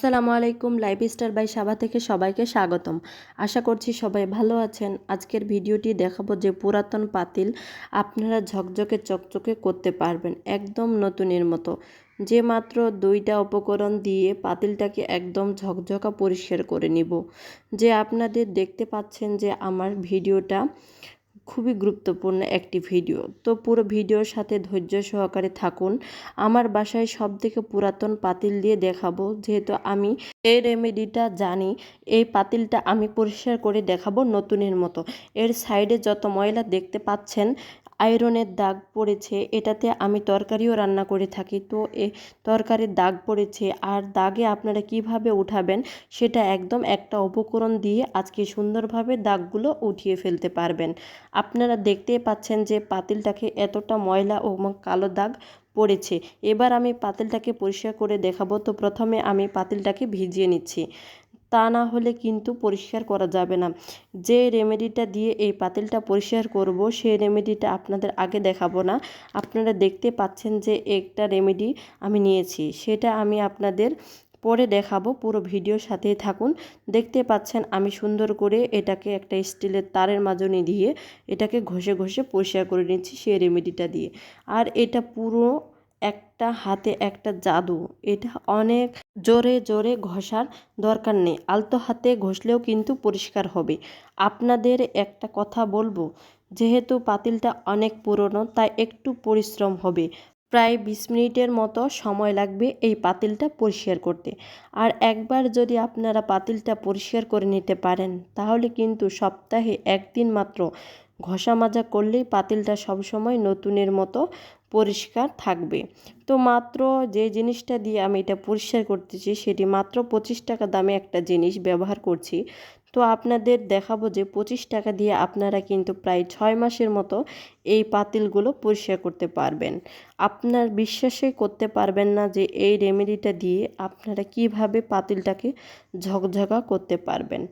আসসালামু আলাইকুম, life star by সাবা থেকে সবাইকে স্বাগতম। আশা করছি সবাই ভালো আছেন। আজকের ভিডিওটি দেখাবো যে পুরাতন পাতিল আপনারা ঝকঝকে চকচকে করতে পারবেন একদম নতুনের মতো। যে মাত্র দুইটা উপকরণ দিয়ে পাতিলটাকে একদম ঝকঝকা পরিষ্কার করে নিব। যে আপনাদের দেখতে পাচ্ছেন যে আমার ভিডিওটা খুবই গুরুত্বপূর্ণ একটি ভিডিও। তো পুরো ভিডিওর সাথে ধৈর্য সহকারে থাকুন। আমার বাসায় সব থেকে পুরাতন পাতিল দিয়ে দেখাবো। যেহেতু আমি এই রেমেডিটা জানি, এই পাতিলটা আমি পরিষ্কার করে দেখাবো নতুনের মতো। এর সাইডে যত ময়লা দেখতে পাচ্ছেন আয়রনের দাগ পড়েছে, এটাতে আমি তরকারিও রান্না করে থাকি। তো এ তরকারির দাগ পড়েছে, আর দাগে আপনারা কীভাবে উঠাবেন সেটা একদম একটা উপকরণ দিয়ে আজকে সুন্দরভাবে দাগগুলো উঠিয়ে ফেলতে পারবেন। আপনারা দেখতেই পাচ্ছেন যে পাতিলটাকে এতটা ময়লা ও কালো দাগ পড়েছে। এবার আমি পাতিলটাকে পরিষ্কার করে দেখাবো। তো প্রথমে আমি পাতিলটাকে ভিজিয়ে নিচ্ছি। তা না হলে কিন্তু পরিষ্কার করা যাবে না। যে রেমেডিটা দিয়ে এই পাতিলটা পরিষ্কার করব, সেই রেমেডিটা আপনাদের আগে দেখাবো না। আপনারা দেখতে পাচ্ছেন যে একটা রেমেডি আমি নিয়েছি, সেটা আমি আপনাদের পরে দেখাবো, পুরো ভিডিওর সাথেই থাকুন। দেখতে পাচ্ছেন আমি সুন্দর করে এটাকে একটা স্টিলের তারের মাজনি দিয়ে এটাকে ঘষে ঘষে পরিষ্কার করে নিচ্ছি সেই রেমেডিটা দিয়ে। আর এটা পুরো একটা হাতে একটা জাদু। এটা অনেক জোরে জোরে ঘষার দরকার নেই। আলতো হাতে ঘষলেও কিন্তু পরিষ্কার হবে। আপনাদের একটা কথা বলব, যেহেতু পাতিলটা অনেক পুরনো, তাই একটু পরিশ্রম হবে। প্রায় বিশ মিনিটের মতো সময় লাগবে এই পাতিলটা পরিষ্কার করতে। আর একবার যদি আপনারা পাতিলটা পরিষ্কার করে নিতে পারেন, তাহলে কিন্তু সপ্তাহে একদিন মাত্র ঘষা মাজা করলেই পাতিলটা সবসময় নতুনের মতো পরিষ্কার থাকবে। তো মাত্র যে জিনিসটা দিয়ে আমি এটা পরিষ্কার করতেছি, সেটি মাত্র পঁচিশ টাকা দামে একটা জিনিস ব্যবহার করছি। তো আপনাদের দেখাবো যে পঁচিশ টাকা দিয়ে আপনারা কিন্তু প্রায় ছয় মাসের মতো এই পাতিলগুলো পরিষ্কার করতে পারবেন। আপনার বিশ্বাসে করতে পারবেন না যে এই রেমেডিটা দিয়ে আপনারা কীভাবে পাতিলটাকে ঝকঝকা করতে পারবেন।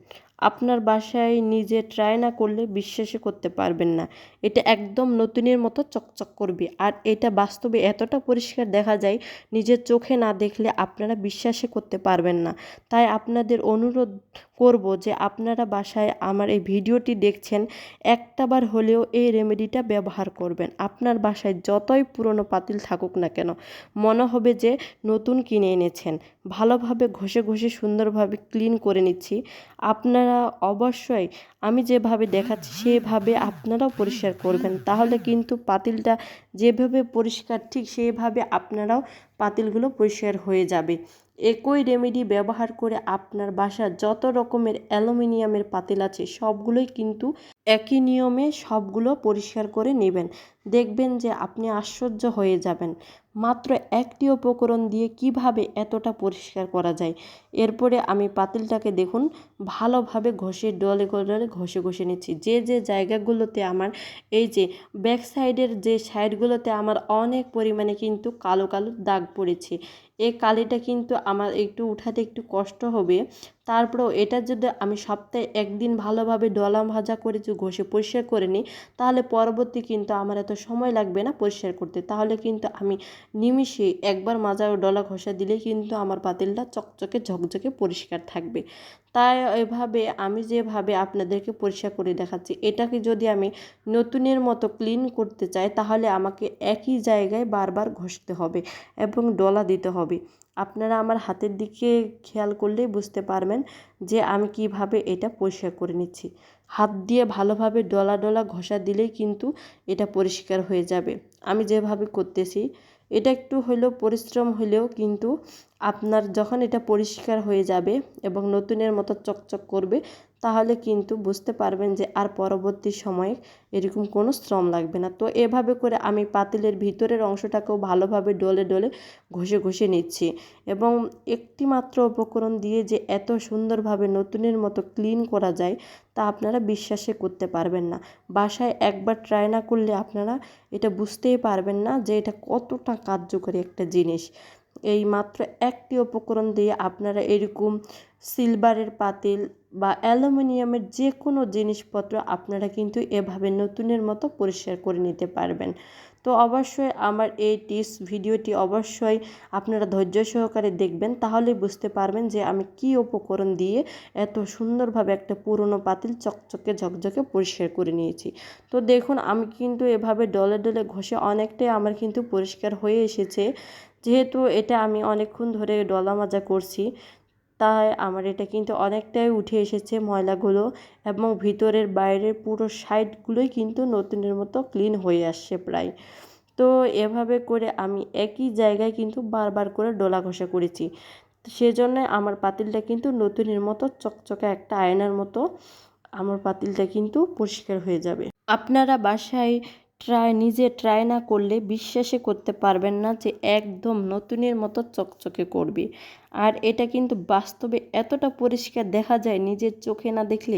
আপনার বাসায় নিজে ট্রাই না করলে বিশ্বাসই করতে পারবেন না। এটা একদম নতুনের মতো চকচক করবে। আর এটা বাস্তবে এতটা পরিষ্কার দেখা যায়, নিজের চোখে না দেখলে আপনারা বিশ্বাসই করতে পারবেন না। তাই আপনাদের অনুরোধ করব যে আপনারা বাসায় আমার এই ভিডিওটি দেখছেন একটাবার হলেও এই রেমেডিটা ব্যবহার করবেন। আপনার বাসায় যতই পুরনো পাতিল থাকুক না কেন, মনে হবে যে নতুন কিনে এনেছেন। ভালোভাবে ঘষে ঘষে সুন্দরভাবে ক্লিন করে নিচ্ছি। আপনারা অবশ্যই আমি যেভাবে দেখাচ্ছি সেভাবে আপনারাও পরিষ্কার করবেন। তাহলে কিন্তু পাতিলটা যেভাবে পরিষ্কার ঠিক সেইভাবে আপনারাও পাতিলগুলো পরিষ্কার হয়ে যাবে। একই রেমেডি ব্যবহার করে আপনার বাসার যত রকমের অ্যালুমিনিয়ামের পাতিল আছে সবগুলোই কিন্তু একই নিয়মে সবগুলো পরিষ্কার করে নেবেন। দেখবেন যে আপনি আশ্চর্য হয়ে যাবেন। মাত্র একটি উপকরণ দিয়ে কীভাবে এতটা পরিষ্কার করা যায়? এরপরে আমি পাতিলটাকে দেখুন, ভালোভাবে ঘষে, ডলে ডলে ঘষে ঘষে নিচ্ছি। যে যে জায়গাগুলোতে আমার এই যে ব্যাক সাইডের যে সাইডগুলোতে আমার অনেক পরিমাণে কিন্তু কালো কালো দাগ পড়েছে এই কালিটা কিন্তু আমার একটু উঠাতে একটু কষ্ট হবে। তারপরেও এটা যদি আমি সপ্তাহে একদিন ভালোভাবে ডলা ভাজা করে যদি ঘষে পরিষ্কার করে নিই, তাহলে পরবর্তী কিন্তু আমার এত সময় লাগবে না পরিষ্কার করতে। তাহলে কিন্তু আমি নিমিষে একবার মাজা ও ডলা ঘষা দিলেই কিন্তু আমার পাতিলটা চকচকে ঝকঝকে পরিষ্কার থাকবে। তাই এভাবে আমি যেভাবে আপনাদেরকে পরিষ্কার করে দেখাচ্ছি, এটাকে যদি আমি নতুনের মতো ক্লিন করতে চাই, তাহলে আমাকে একই জায়গায় বারবার ঘষতে হবে এবং ডলা দিতে হবে। আপনারা আমার হাতের দিকে খেয়াল করলেই বুঝতে পারবেন যে আমি কীভাবে এটা পরিষ্কার করে নিচ্ছি। হাত দিয়ে ভালোভাবে ডলা ডলা ঘষা দিলেই কিন্তু এটা পরিষ্কার হয়ে যাবে। আমি যেভাবে করতেছি, এটা একটু হলেও পরিশ্রম হলেও কিন্তু আপনার যখন এটা পরিষ্কার হয়ে যাবে এবং নতুনের মতো চকচক করবে, তাহলে কিন্তু বুঝতে পারবেন যে আর পরবর্তী সময়ে এরকম কোনো শ্রম লাগবে না। তো এভাবে করে আমি পাতিলের ভিতরের অংশটাকেও ভালোভাবে ডলে ডলে ঘষে ঘষে নিচ্ছি এবং একটি মাত্র উপকরণ দিয়ে যে এত সুন্দরভাবে নতুনের মতো ক্লিন করা যায়, তা আপনারা বিশ্বাসে করতে পারবেন না। বাসায় একবার ট্রাই না করলে আপনারা এটা বুঝতেই পারবেন না যে এটা কতটা কার্যকরী একটা জিনিস। এই মাত্র একটি উপকরণ দিয়ে আপনারা এরকম সিলভারের পাতিল বা অ্যালুমিনিয়ামের যে কোনো জিনিসপত্র আপনারা কিন্তু এভাবে নতুনের মতো পরিষ্কার করে নিতে পারবেন। তো অবশ্যই আমার এই টিপস ভিডিওটি অবশ্যই আপনারা ধৈর্য সহকারে দেখবেন, তাহলেই বুঝতে পারবেন যে আমি কি উপকরণ দিয়ে এত সুন্দরভাবে একটা পুরনো পাতিল চকচকে ঝকঝকে পরিষ্কার করে নিয়েছি। তো দেখুন, আমি কিন্তু এভাবে ডলে ডলে ঘষে অনেকটাই আমার কিন্তু পরিষ্কার হয়ে এসেছে। যেহেতু এটা আমি অনেকক্ষণ ধরে ডলা মাজা করছি, তাই আমার এটা কিন্তু অনেকটাই উঠে এসেছে ময়লাগুলো এবং ভিতরের বাইরের পুরো সাইডগুলোই কিন্তু নতুনের মতো ক্লিন হয়ে আসছে প্রায়। তো এভাবে করে আমি একই জায়গায় কিন্তু বারবার করে ডোলা ঘষা করেছি। সেজন্য আমার পাতিলটা কিন্তু নতুনের মতো চকচকে একটা আয়নার মতো, আমার পাতিলটা কিন্তু পরিষ্কার হয়ে যাবে। আপনারা বাসায় ট্রাই, নিজে ট্রাই না করলে বিশ্বাসই করতে পারবেন না যে একদম নতুনের মতো চকচকে করবে। আর এটা কিন্তু বাস্তবে এতটা পরিষ্কার দেখা যায় নিজের চোখে না দেখলে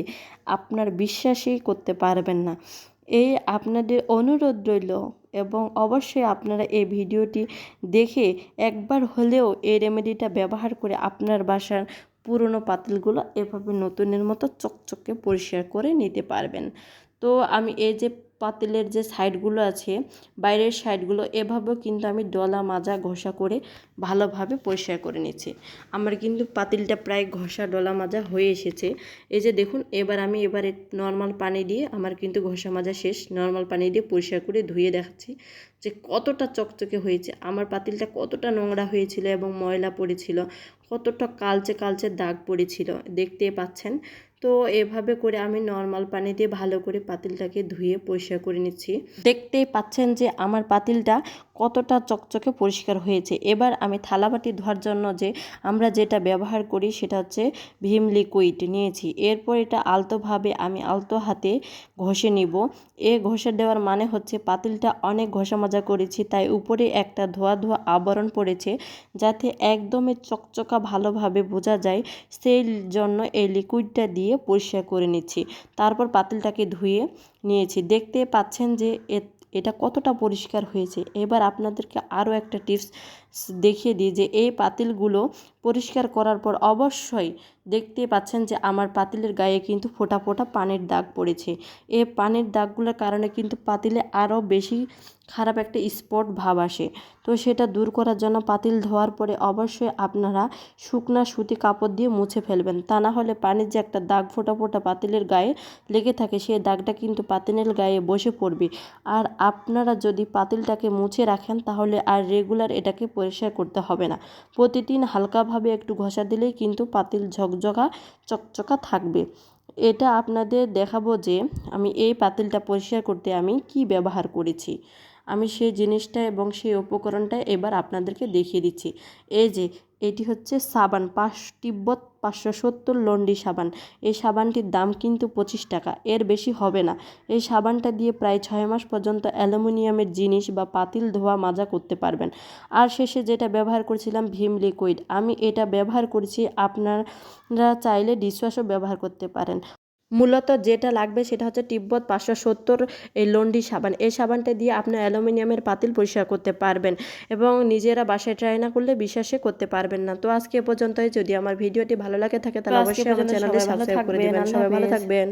আপনার বিশ্বাসই করতে পারবেন না। এই আপনাদের অনুরোধ রইল এবং অবশ্যই আপনারা এই ভিডিওটি দেখে একবার হলেও এই রেমেডিটা ব্যবহার করে আপনার বাসার পুরনো পাতিলগুলো এভাবে নতুনের মতো চকচকে পরিষ্কার করে নিতে পারবেন। তো আমি এই যে পাতিলের যে সাইডগুলো আছে, বাইরের সাইডগুলো এভাবেও কিন্তু আমি ডলা, মাজা, ঘষা করে ভালোভাবে পরিষ্কার করে নিচ্ছি। আমার কিন্তু পাতিলটা প্রায় ঘষা, ডলা, মাজা হয়ে এসেছে। এই যে দেখুন, এবার আমি এবারে নর্মাল পানি দিয়ে, আমার কিন্তু ঘষা, মাজা শেষ, নর্মাল পানি দিয়ে পরিষ্কার করে ধুয়ে দেখাচ্ছি যে কতটা চকচকে হয়েছে। আমার পাতিলটা কতটা নোংরা হয়েছিল এবং ময়লা পড়েছিল, কতটা কালচে কালচে দাগ পড়েছিল, দেখতে পাচ্ছেন? তো এভাবে করে আমি নর্মাল পানি দিয়ে ভালো করে পাতিলটাকে ধুয়ে পরিষ্কার করে নিচ্ছি। দেখতেই পাচ্ছেন যে আমার পাতিলটা কতটা চকচকে পরিষ্কার হয়েছে। এবার আমি থালাবাটি ধোয়ার জন্য যে আমরা যেটা ব্যবহার করি সেটা হচ্ছে ভীম লিকুইড নিয়েছি। এরপর এটা আলতোভাবে আমি আলতো হাতে ঘষে নিব। এ ঘষে দেওয়ার মানে হচ্ছে পাতিলটা অনেক ঘষা মাজা করেছি, তাই উপরে একটা ধোয়া ধোয়া আবরণ পড়েছে যাতে একদমই চকচকা ভালোভাবে বোঝা যায় সেই জন্য এই লিকুইডটা দিয়ে পরিষ্কার করে নিচ্ছি। তারপর পাতিলটাকে ধুয়ে নিয়েছি। দেখতে পাচ্ছেন যে এটা কতটা পরিষ্কার হয়েছে। এবার আপনাদেরকে আরও একটা টিপস দেখিয়ে দিই যে এই পাতিলগুলো পরিষ্কার করার পর অবশ্যই দেখতে পাচ্ছেন যে আমার পাতিলের গায়ে কিন্তু ফোটা ফোটা পানির দাগ পড়েছে। এই পানির দাগগুলোর কারণে কিন্তু পাতিলে আরও বেশি খারাপ একটা স্পট ভাব আসে। তো সেটা দূর করার জন্য পাতিল ধোয়ার পরে অবশ্যই আপনারা শুকনা সুতি কাপড় দিয়ে মুছে ফেলবেন। তা না হলে পানির যে একটা দাগ ফোটা ফোটা পাতিলের গায়ে লেগে থাকে, সেই দাগটা কিন্তু পাতিলের গায়ে বসে পড়বে। আর আপনারা যদি পাতিলটাকে মুছে রাখেন, তাহলে আর রেগুলার এটাকে পরিষ্কার করতে হবে না। প্রতিদিন হালকাভাবে একটু ঘষা দিলেই কিন্তু পাতিল ঝকঝকা, চকচকা থাকবে। এটা আপনাদের দেখাবো যে আমি এই পাতিলটা পরিষ্কার করতে আমি কি ব্যবহার করেছি। আমি সেই জিনিসটা এবং সেই উপকরণটা এবার আপনাদেরকে দেখিয়ে দিচ্ছি। এই যে, এটি হচ্ছে সাবান, পাঁচ তিব্বত পাঁচশো সত্তর লন্ডি সাবান। এই সাবানটির দাম কিন্তু পঁচিশ টাকা। এর বেশি হবে না। এই সাবানটা দিয়ে প্রায় ছয় মাস পর্যন্ত অ্যালুমিনিয়ামের জিনিস বা পাতিল ধোয়া মাজা করতে পারবেন। আর শেষে যেটা ব্যবহার করেছিলাম, ভীম লিকুইড। আমি এটা ব্যবহার করেছি, আপনারা চাইলে ডিশওয়াশও ব্যবহার করতে পারেন। মূলত যেটা লাগবে সেটা হচ্ছে তিব্বত পাঁচশো সত্তর এই লন্ডি সাবান। এই সাবানটা দিয়ে আপনার অ্যালুমিনিয়ামের পাতিল পরিষ্কার করতে পারবেন এবং নিজেরা বাসায় ট্রাই না করলে বিশ্বাসে করতে পারবেন না। তো আজকে পর্যন্তই। যদি আমার ভিডিওটি ভালো লাগে থাকে তাহলে অবশ্যই আমার চ্যানেলটি সাবস্ক্রাইব করে দেবেন। সবাই ভালো থাকবেন।